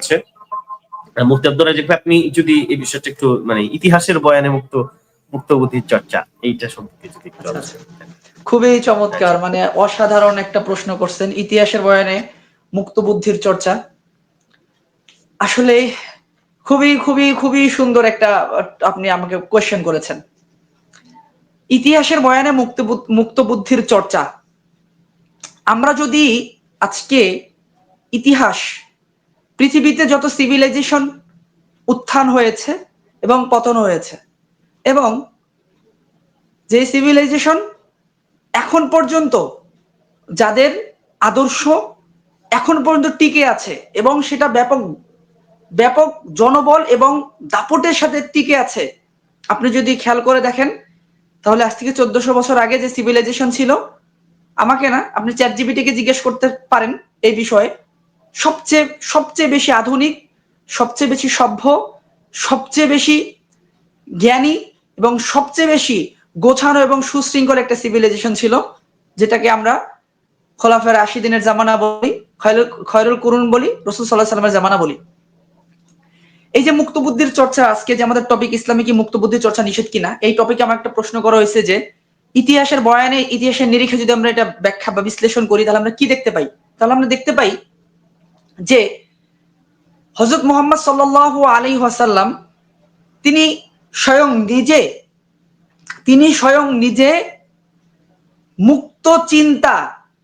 আছে। মুফতি আব্দুল রাজিক আপনি যদি এই বিষয়টা একটু মানে ইতিহাসের বয়ানে মুক্ত মুক্ত বুদ্ধির চর্চা এইটা সম্পর্কে যদি একটু আচ্ছা। খুবই চমৎকার মানে অসাধারণ একটা প্রশ্ন করছেন ইতিহাসের বয়ানে মুক্ত বুদ্ধির চর্চা। আসলে খুবই খুবই খুবই সুন্দর একটা আপনি আমাকে কোয়েশ্চেন করেছেন। ইতিহাসের বয়ানে মুক্ত মুক্ত বুদ্ধির চর্চা। আমরা যদি আজকে ইতিহাস পৃথিবীতে যত সিভিলাইজেশন উত্থান হয়েছে এবং পতন হয়েছে, এবং যে সিভিলাইজেশন এখন পর্যন্ত যাদের আদর্শ এখন পর্যন্ত টিকে আছে এবং সেটা ব্যাপক ব্যাপক জনবল এবং দাপটের সাথে টিকে আছে, আপনি যদি খেয়াল করে দেখেন, তাহলে আজ থেকে চোদ্দশো বছর আগে যে সিভিলাইজেশন ছিল, আমাকে না, আপনি চ্যাট জিবিটিকে জিজ্ঞেস করতে পারেন এই বিষয়ে। সবচেয়ে সবচেয়ে বেশি আধুনিক, সবচেয়ে বেশি সভ্য, সবচেয়ে বেশি জ্ঞানী এবং সবচেয়ে বেশি গোছানো এবং সুশৃঙ্খল একটা সিভিলাইজেশন ছিল, যেটাকে আমরা খোলাফের আশি দিনের জামানা বলি, খয়রুল কুরুন বলি, রসুল সাল্লাহ সাল্লামের জামানা বলি। এই যে মুক্ত বুদ্ধির চর্চা আজকে, যে আমাদের টপিক ইসলামী কি মুক্ত বুদ্ধির চর্চা নিষেধ কিনা, এই টপিকে আমার একটা প্রশ্ন করা হয়েছে যে, ইতিহাসের বয়ানে, ইতিহাসের নিরিখে যদি আমরা এটা ব্যাখ্যা বা বিশ্লেষণ করি, তাহলে আমরা কি দেখতে পাই? তাহলে আমরা দেখতে পাই যে হজরত মোহাম্মদ সাল্লাহ আলী ওয়াসাল্লাম তিনি স্বয়ং নিজে, তিনি স্বয়ং নিজে মুক্ত চিন্তা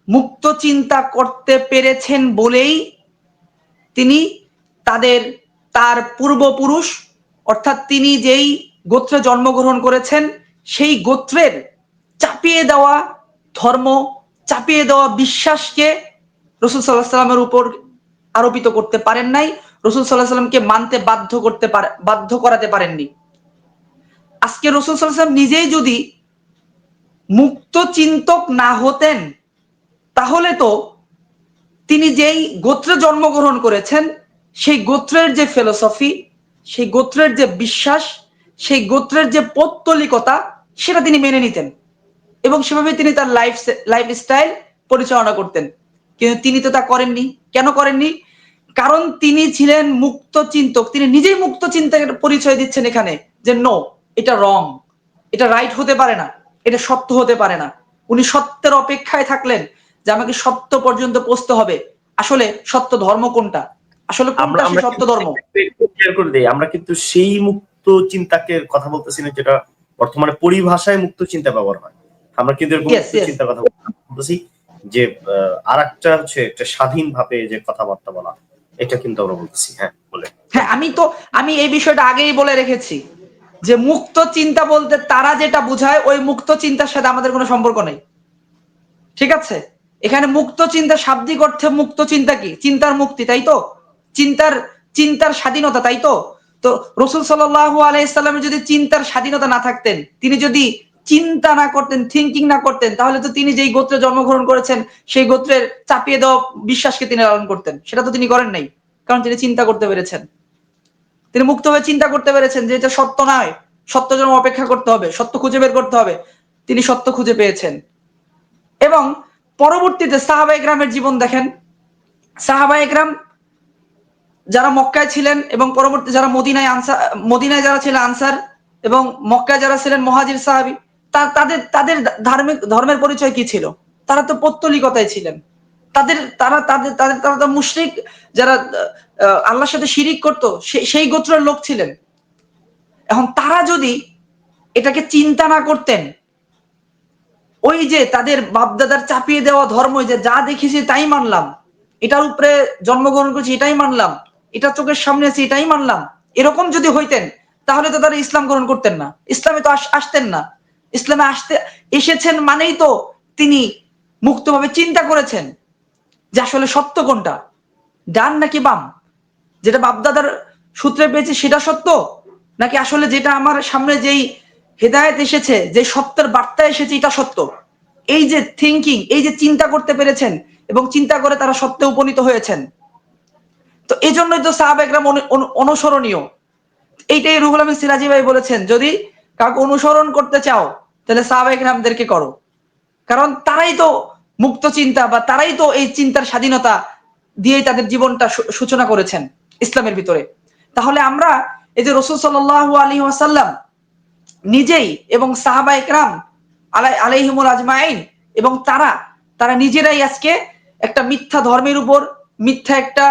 মুক্ত চিন্তা করতে পেরেছেন বলেই তিনি তাদের, তার পূর্বপুরুষ, অর্থাৎ তিনি যেই গোত্রে জন্মগ্রহণ করেছেন, সেই গোত্রের চাপিয়ে দেওয়া ধর্ম, চাপিয়ে দেওয়া বিশ্বাসকে রসুল সাল্লাহ সাল্লামের উপর আরোপিত করতে পারেন নাই, রসুল সাল্লাহ সাল্লামকে মানতে বাধ্য করতে পারে, বাধ্য করাতে পারেননি। আজকে রসুল সাল্লাম নিজেই যদি মুক্ত চিন্তক না হতেন, তাহলে তো তিনি যেই গোত্রে জন্মগ্রহণ করেছেন, সেই গোত্রের যে ফিলোসফি সেই গোত্রের যে বিশ্বাস, সেই গোত্রের যে পৌত্তলিকতা, সেটা তিনি মেনে নিতেন এবং সেভাবে তিনি তার লাইফ লাইফ স্টাইল পরিচালনা করতেন। তিনি তো তা করেননি? কেন করেননি? কারণ তিনি ছিলেন মুক্ত চিন্তক। তিনি নিজেই মুক্ত চিন্তার পরিচয় দিচ্ছেন এখানে যে নো এটা রং এটা রাইট হতে পারে না। এটা সত্য হতে পারে না। উনি সত্যের অপেক্ষায় থাকলেন যে আমাকে সত্য পর্যন্ত পৌঁছতে হবে। আসলে সত্য ধর্ম কোনটা? আসলে আমরা সত্য ধর্ম? করে দিই। আমরা কিন্তু সেই মুক্ত চিন্তাকে কথা বলতেছি না যেটা বর্তমানে পরিভাষায় মুক্ত চিন্তা ব্যবহার হয়। আমরা কিন্তু এরকম. চিন্তার কথা বলতেছি। যে আর একটা হচ্ছে একটা স্বাধীন ভাবে যে কথাবার্তা বলা, এটা কিন্তু আমরা বলতেছি হ্যাঁ বলে। হ্যাঁ আমি তো, আমি এই বিষয়টা আগেই বলে রেখেছি যে মুক্ত চিন্তা বলতে তারা যেটা বুঝায়, ওই মুক্ত চিন্তার সাথে আমাদের কোনো সম্পর্ক নেই। ঠিক আছে? এখানে মুক্ত চিন্তা শাব্দিক অর্থে মুক্ত চিন্তা কি? চিন্তার মুক্তি, তাই তো? চিন্তার চিন্তার স্বাধীনতা, তাই তো? তো রসুল সাল্লাহ আলাইসাল্লামের যদি চিন্তার স্বাধীনতা না থাকতেন, তিনি যদি চিন্তা না করতেন থিঙ্কিং না করতেন, তাহলে তো তিনি যেই গোত্রে জন্মগ্রহণ করেছেন, সেই গোত্রের চাপিয়ে দেওয়া বিশ্বাসকে তিনি লালন করতেন। সেটা তো তিনি করেন নাই, কারণ তিনি চিন্তা করতে পেরেছেন। তিনি মুক্তভাবে চিন্তা করতে পেরেছেন যে এটা সত্য নয়। সত্য জন্য অপেক্ষা করতে হবে, সত্য খুঁজে বের করতে হবে। তিনি সত্য খুঁজে পেয়েছেন। এবং পরবর্তীতে সাহাবা একরামের জীবন দেখেন। সাহাবা একরাম যারা মক্কায় ছিলেন এবং পরবর্তী যারা মদিনায় আনসার মদিনায় যারা ছিলেন আনসার এবং মক্কায় যারা ছিলেন মহাজির সাহাবি তাদের তাদের ধার্মিক, ধর্মের পরিচয় কি ছিল? তারা তো পত্তলিকতায় ছিলেন। তাদের, তারা, তাদের তাদের, তারা তো মুশরিক, যারা আল্লাহর সাথে শিরিক করতো সেই গোত্রের লোক ছিলেন। এখন তারা যদি এটাকে চিন্তা না করতেন, ওই যে তাদের বাপদাদার চাপিয়ে দেওয়া ধর্ম, যে যা দেখেছি তাই মানলাম, এটার উপরে জন্মগ্রহণ করেছি এটাই মানলাম, এটা চোখের সামনে আছে এটাই মানলাম, এরকম যদি হইতেন, তাহলে তো তারা ইসলাম গ্রহণ করতেন না। ইসলামে তো আস- আসতেন না। ইসলামে আসতে এসেছেন মানেই তো তিনি মুক্তভাবে চিন্তা করেছেন যে আসলে সত্য কোনটা। ডান নাকি বাম? যেটা বাপদাদার সূত্রে পেয়েছে সেটা সত্য? নাকি আসলে যেটা আমার সামনে যেই হেদায়েত এসেছে, যে সত্যের বার্তা এসেছে এটা সত্য? এই যে থিঙ্কিং এই যে চিন্তা করতে পেরেছেন এবং চিন্তা করে তারা সত্যে উপনীত হয়েছেন। তো এই জন্যই তো সাহাব একরাম অনু- অনু- অনুসরণীয়। এইটাই রুহুল আমিন সিরাজি ভাই বলেছেন, যদি কাউকে অনুসরণ করতে চাও, তাহলে সাহাব একরামদেরকে করো। কারণ তারাই তো মুক্ত চিন্তা বা তারাই তো এই চিন্তার স্বাধীনতা দিয়েই তাদের জীবনটা সূচনা করেছেন ইসলামের ভিতরে। তাহলে আমরা এই যে রসুল সাল্লাল্লাহু আলাইহি ওয়াসাল্লাম নিজেই এবং সাহাবা একরাম আলাই, আলাইহিমুল আজমাইন এবং তারা তারা নিজেরাই আজকে একটা মিথ্যা ধর্মের উপর, মিথ্যা একটা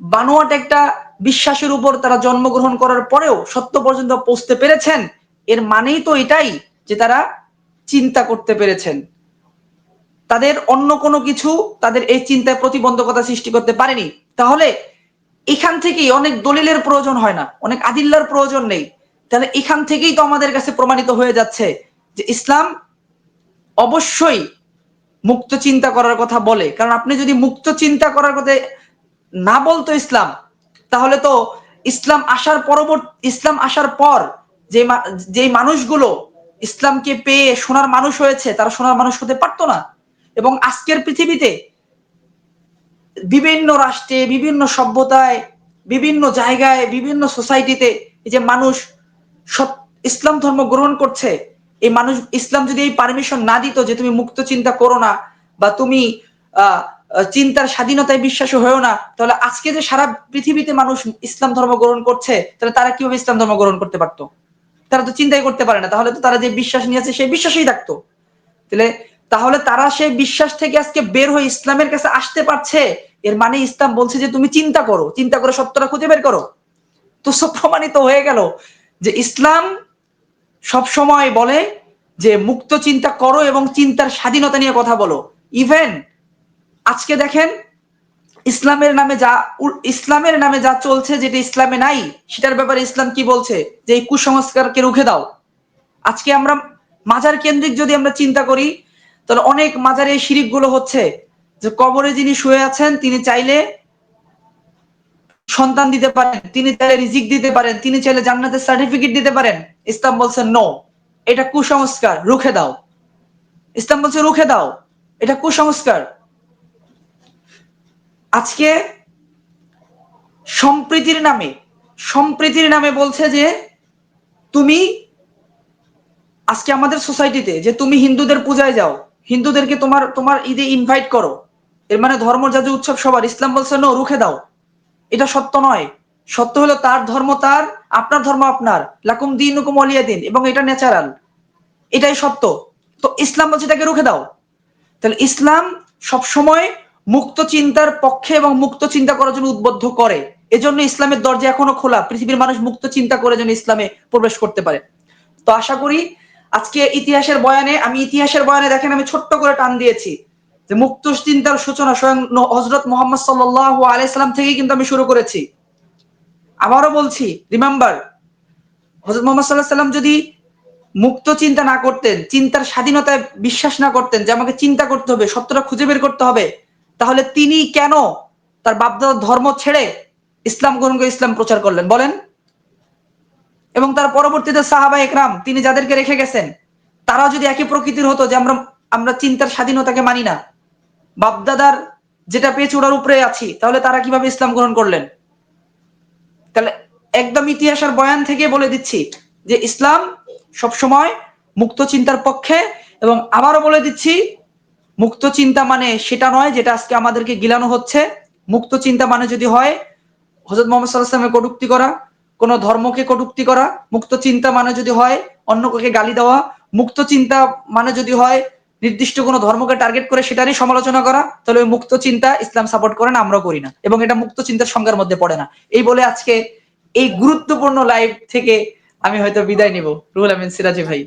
বানোয়াট একটা বিশ্বাসের উপর তারা জন্মগ্রহণ করার পরেও সত্য পর্যন্ত পৌঁছতে পেরেছেন এর মানেই তো এটাই যে তারা চিন্তা করতে পেরেছেন। তাদের অন্য কোনো কিছু তাদের এই চিন্তায় প্রতিবন্ধকতা সৃষ্টি করতে পারেনি। তাহলে এখান থেকেই অনেক দলিলের প্রয়োজন হয় না, অনেক আদিল্লার প্রয়োজন নেই। তাহলে এখান থেকেই তো আমাদের কাছে প্রমাণিত হয়ে যাচ্ছে যে ইসলাম অবশ্যই মুক্ত চিন্তা করার কথা বলে। কারণ আপনি যদি মুক্ত চিন্তা করার কথা না বলতো ইসলাম, তাহলে তো ইসলাম আসার পরবর্তী, ইসলাম আসার পর যে যেই মানুষগুলো ইসলামকে পেয়ে সোনার মানুষ হয়েছে, তারা সোনার মানুষ হতে পারতো না। এবং আজকের পৃথিবীতে বিভিন্ন রাষ্ট্রে, বিভিন্ন সভ্যতায়, বিভিন্ন জায়গায়, বিভিন্ন সোসাইটিতে এই যে মানুষ ইসলাম ধর্ম গ্রহণ করছে, এই মানুষ, ইসলাম যদি এই পারমিশন না দিত যে তুমি মুক্ত চিন্তা করো না বা তুমি চিন্তার স্বাধীনতায় বিশ্বাসী হয়েও না, তাহলে আজকে যে সারা পৃথিবীতে মানুষ ইসলাম ধর্ম গ্রহণ করছে, তাহলে তারা কীভাবে ইসলাম ধর্ম গ্রহণ করতে পারতো? তারা তো চিন্তাই করতে পারে না। তাহলে তো তারা যে বিশ্বাস নিয়েছে সেই বিশ্বাসেই থাকতো তাহলে তাহলে তারা সেই বিশ্বাস থেকে আজকে বের হয়ে ইসলামের কাছে আসতে পারছে, এর মানে ইসলাম বলছে যে তুমি চিন্তা করো, চিন্তা করে সত্যটা খুঁজে বের করো। তো সব প্রমাণিত হয়ে গেল যে ইসলাম সব সময় বলে যে মুক্ত চিন্তা করো এবং চিন্তার স্বাধীনতা নিয়ে কথা বলো। ইভেন আজকে দেখেন ইসলামের নামে যা ইসলামের নামে যা চলছে, যেটা ইসলামে নাই, সেটার ব্যাপারে ইসলাম কি বলছে? যে এই কুসংস্কারকে রুখে দাও। আজকে আমরা মাজার কেন্দ্রিক যদি আমরা চিন্তা করি, তাহলে অনেক মাজারে এই শিরিকগুলো হচ্ছে। যে কবরে যিনি শুয়ে আছেন, তিনি চাইলে সন্তান দিতে পারেন, তিনি চাইলে রিজিক দিতে পারেন, তিনি চাইলে জান্নাতের সার্টিফিকেট দিতে পারেন। ইসলাম বলছে নো এটা কুসংস্কার, রুখে দাও। ইসলাম বলছে, রুখে দাও। এটা কুসংস্কার। আজকে সম্প্রীতির নামে সম্প্রীতির নামে বলছে যে তুমি আজকে আমাদের সোসাইটিতে, যে তুমি হিন্দুদের পূজায় যাও, হিন্দুদেরকে তোমার তোমার ঈদে ইনভাইট করো। এর মানে ধর্ম জাতি উৎসব সবার, ইসলাম বলছে নো রুখে দাও। এটা সত্য নয়। সত্য হলো তার ধর্ম তার, আপনার ধর্ম আপনার। লাকুম দিন হুকুম অলিয়া দিন, এবং এটা ন্যাচারাল এটাই সত্য। তো ইসলাম বলছে তাকে রুখে দাও। তাহলে ইসলাম সবসময় মুক্ত চিন্তার পক্ষে এবং মুক্ত চিন্তা করার জন্য উদ্বুদ্ধ করে। এজন্য ইসলামের দরজা এখনও খোলা। পৃথিবীর মানুষ মুক্ত চিন্তা করে যেন ইসলামে প্রবেশ করতে পারে। তো আশা করি আজকে ইতিহাসের বয়ানে, আমি ইতিহাসের বয়ানে দেখেন, আমি ছোট্ট করে টান দিয়েছি যে মুক্ত চিন্তার সূচনা স্বয়ং হজরত মোহাম্মদ সাল্লাহ আলাইসাল্লাম থেকেই কিন্তু আমি শুরু করেছি। আবারও বলছি, রিমেম্বার হজরত মোহাম্মদ সাল্লাহ সাল্লাম যদি মুক্ত চিন্তা না করতেন, চিন্তার স্বাধীনতায় বিশ্বাস না করতেন যে আমাকে চিন্তা করতে হবে, সত্যটা খুঁজে বের করতে হবে তাহলে তিনি কেন তার বাপদাদার ধর্ম ছেড়ে ইসলাম গ্রহণ করে ইসলাম প্রচার করলেন? বলেন। এবং তার পরবর্তীতে সাহাবা একরাম, তিনি যাদেরকে রেখে গেছেন তারা যদি একই প্রকৃতির হতো যে আমরা আমরা চিন্তার স্বাধীনতাকে মানি না, বাপদাদার যেটা পেয়েছে ওটার উপরে আছি, তাহলে তারা কীভাবে ইসলাম গ্রহণ করলেন? তাহলে একদম ইতিহাস আর বয়ান থেকে বলে দিচ্ছি যে ইসলাম সবসময় মুক্ত চিন্তার পক্ষে, এবং আবারও বলে দিচ্ছি মুক্ত চিন্তা মানে সেটা নয় যেটা আজকে আমাদেরকে গিলানো হচ্ছে। মুক্ত চিন্তা মানে যদি হয় হজরত মোহাম্মদ সাল্লাহামের কটুক্তি করা, কোন ধর্মকে কটুক্তি করা, মুক্ত চিন্তা মানে যদি হয়, অন্য কাউকে গালি দেওয়া, মুক্ত চিন্তা মানে যদি হয়, নির্দিষ্ট কোনো ধর্মকে টার্গেট করে সেটারই সমালোচনা করা, তাহলে ওই মুক্ত চিন্তা ইসলাম সাপোর্ট করে না, আমরাও করি না। এবং এটা মুক্ত চিন্তার সংজ্ঞার মধ্যে পড়ে না। এই বলে আজকে এই গুরুত্বপূর্ণ লাইভ থেকে আমি হয়তো বিদায় নিব। রুহুল আমিন, সিরাজি ভাই।